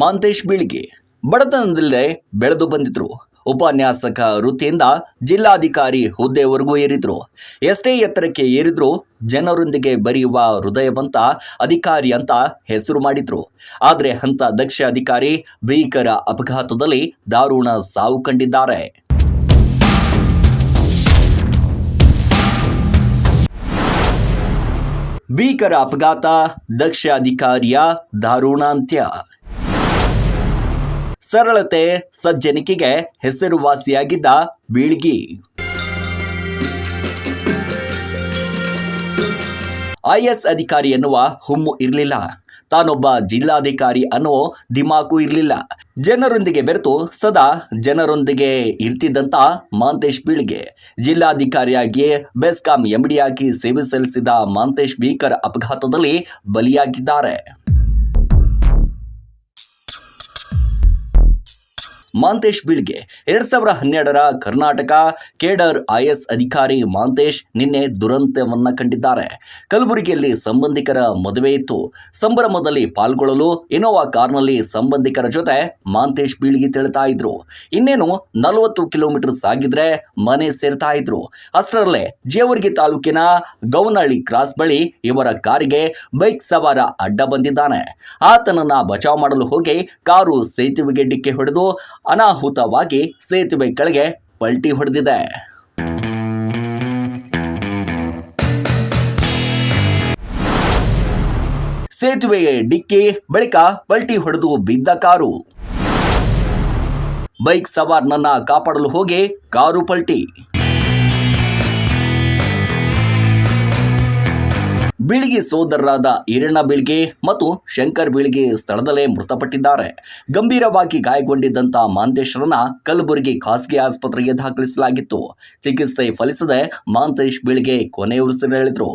ಮಾಂತೇಶ್ ಬೀಳಿಗೆ. ಬಡತನದಲ್ಲೇ ಬೆಳೆದು ಬಂದಿದ್ರು. ಉಪನ್ಯಾಸಕ ವೃತ್ತಿಯಿಂದ ಜಿಲ್ಲಾಧಿಕಾರಿ ಹುದ್ದೆವರೆಗೂ ಏರಿದ್ರು. ಎಷ್ಟೇ ಎತ್ತರಕ್ಕೆ ಏರಿದ್ರು ಜನರೊಂದಿಗೆ ಬರೆಯುವ ಹೃದಯವಂತ ಅಧಿಕಾರಿ ಅಂತ ಹೆಸರು ಮಾಡಿದ್ರು. ಆದರೆ ಅಂತ ದಕ್ಷ ಅಧಿಕಾರಿ ಭೀಕರ ಅಪಘಾತದಲ್ಲಿ ದಾರುಣ ಸಾವು ಕಂಡಿದ್ದಾರೆ. ಭೀಕರ ಅಪಘಾತ, ದಕ್ಷ ಅಧಿಕಾರಿಯ ದಾರುಣಾಂತ್ಯ. ಸರಳತೆ ಸಜ್ಜನಿಕೆಗೆ ಹೆಸರುವಾಸಿಯಾಗಿದ್ದ ಬೀಳ್ಗಿ. ಐಎಸ್ ಅಧಿಕಾರಿ ಎನ್ನುವ ಹುಮ್ಮು ಇರಲಿಲ್ಲ. ತಾನೊಬ್ಬ ಜಿಲ್ಲಾಧಿಕಾರಿ ಅನ್ನೋ ದಿಮಾಕು ಇರಲಿಲ್ಲ. ಜನರೊಂದಿಗೆ ಬೆರೆತು ಸದಾ ಜನರೊಂದಿಗೆ ಇರ್ತಿದ್ದಂತ ಮಾಂತೇಶ್ ಬೀಳ್ಗೆ. ಜಿಲ್ಲಾಧಿಕಾರಿಯಾಗಿ ಬೆಸ್ಕಾಂ ಎಂಡಿಯಾಗಿ ಸೇವೆ ಸಲ್ಲಿಸಿದ ಮಾಂತೇಶ್ ಭೀಕರ ಅಪಘಾತದಲ್ಲಿ ಬಲಿಯಾಗಿದ್ದಾರೆ. ಮಾಂತೇಶ್ ಬೀಳ್ಗೆ ಎರಡ್ ಸಾವಿರ ಹನ್ನೆರಡರ ಕರ್ನಾಟಕ ಕೇಡರ್ ಐಎಸ್ ಅಧಿಕಾರಿ ಮಾಂತೇಶ್ ನಿನ್ನೆ ದುರಂತವನ್ನ ಕಂಡಿದ್ದಾರೆ ಕಲಬುರಗಿಯಲ್ಲಿ ಸಂಬಂಧಿಕರ ಮದುವೆ ಇತ್ತು. ಸಂಭ್ರಮದಲ್ಲಿ ಪಾಲ್ಗೊಳ್ಳಲು ಇನೋವಾ ಕಾರ್ನಲ್ಲಿ ಸಂಬಂಧಿಕರ ಜೊತೆ ಮಾಂತೇಶ್ ಬೀಳ್ಗಿ ತೆರಳುತ್ತಾ ಇದ್ರು. ಇನ್ನೇನು ನಲವತ್ತು ಕಿಲೋಮೀಟರ್ ಸಾಗಿದ್ರೆ ಮನೆ ಸೇರ್ತಾ ಇದ್ರು. ಅಷ್ಟರಲ್ಲೇ ಜೇವರ್ಗಿ ತಾಲೂಕಿನ ಗೌನಹಳ್ಳಿ ಕ್ರಾಸ್ ಬಳಿ ಇವರ ಕಾರಿಗೆ ಬೈಕ್ ಸವಾರ ಅಡ್ಡ ಬಂದಿದ್ದಾನೆ. ಆತನನ್ನ ಬಚಾವ್ ಮಾಡಲು ಹೋಗಿ ಕಾರು ಸೇತುವೆಗೆ ಡಿಕ್ಕಿ ಹೊಡೆದು ಅನಾಹುತವಾಗಿ ಸೇತುವೆ ಕೆಳಗೆ ಪಲ್ಟಿ ಹೊಡೆದಿದೆ. ಸೇತುವೆಗೆ ಡಿಕ್ಕಿ, ಬಳಿಕ ಪಲ್ಟಿ ಹೊಡೆದು ಬಿದ್ದ ಕಾರು. ಬೈಕ್ ಸವಾರ್ನನ್ನ ಕಾಪಾಡಲು ಹೋಗಿ ಕಾರು ಪಲ್ಟಿ. ಬೀಳಿಗೆ ಸೋದರರಾದ ಈರಣ್ಣ ಬೀಳ್ಗೆ ಮತ್ತು ಶಂಕರ್ ಬೀಳ್ಗೆ ಸ್ಥಳದಲ್ಲೇ ಮೃತಪಟ್ಟಿದ್ದಾರೆ. ಗಂಭೀರವಾಗಿ ಗಾಯಗೊಂಡಿದ್ದಂತ ಮಾಂತೇಶ್ವರನ ಕಲಬುರಗಿ ಖಾಸಗಿ ಆಸ್ಪತ್ರೆಗೆ ದಾಖಲಿಸಲಾಗಿತ್ತು. ಚಿಕಿತ್ಸೆ ಫಲಿಸದೆ ಮಾಂತೇಶ್ ಬೀಳ್ಗೆ ಕೊನೆಯುಸಿರೆಳೆದ್ರು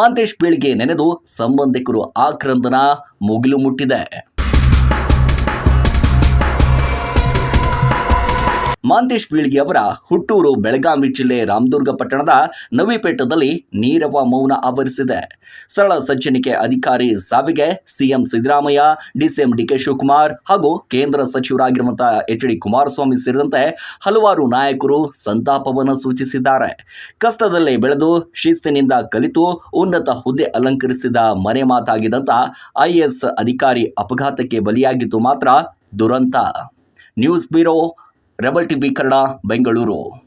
ಮಾಂತೇಶ್ ಬೀಳ್ಗೆ ನೆನೆದು ಸಂಬಂಧಿಕರು ಆಕ್ರಂದನ ಮುಗಿಲು ಮುಟ್ಟಿದೆ. ಮಾಂತೇಶ್ ಬೀಳ್ಗಿ ಅವರ ಹುಟ್ಟೂರು, ಬೆಳಗಾವಿ ಜಿಲ್ಲೆ ರಾಮದುರ್ಗ ಪಟ್ಟಣದ ನವಿಪೇಟದಲ್ಲಿ ನೀರವ ಮೌನ ಆವರಿಸಿದೆ. ಸರಳ ಸಜ್ಜನಿಕೆ ಅಧಿಕಾರಿ ಸಾವಿಗೆ, CM Siddaramaiah, DCM DK Shivakumar ಹಾಗೂ ಕೇಂದ್ರ ಸಚಿವರಾಗಿರುವಂತಹ ಎಚ್ ಡಿ ಕುಮಾರಸ್ವಾಮಿ ಸೇರಿದಂತೆ ಹಲವಾರು ನಾಯಕರು ಸಂತಾಪವನ್ನು ಸೂಚಿಸಿದ್ದಾರೆ. ಕಷ್ಟದಲ್ಲೇ ಬೆಳೆದು, ಶಿಸ್ತಿನಿಂದ ಕಲಿತು, ಉನ್ನತ ಹುದ್ದೆ ಅಲಂಕರಿಸಿದ ಮನೆ ಮಾತಾಗಿದ್ದಂಥ ಐಎಎಸ್ ಅಧಿಕಾರಿ ಅಪಘಾತಕ್ಕೆ ಬಲಿಯಾಗಿದ್ದು ಮಾತ್ರ ದುರಂತ. News bureau Rebel TV Kannada Bengaluru.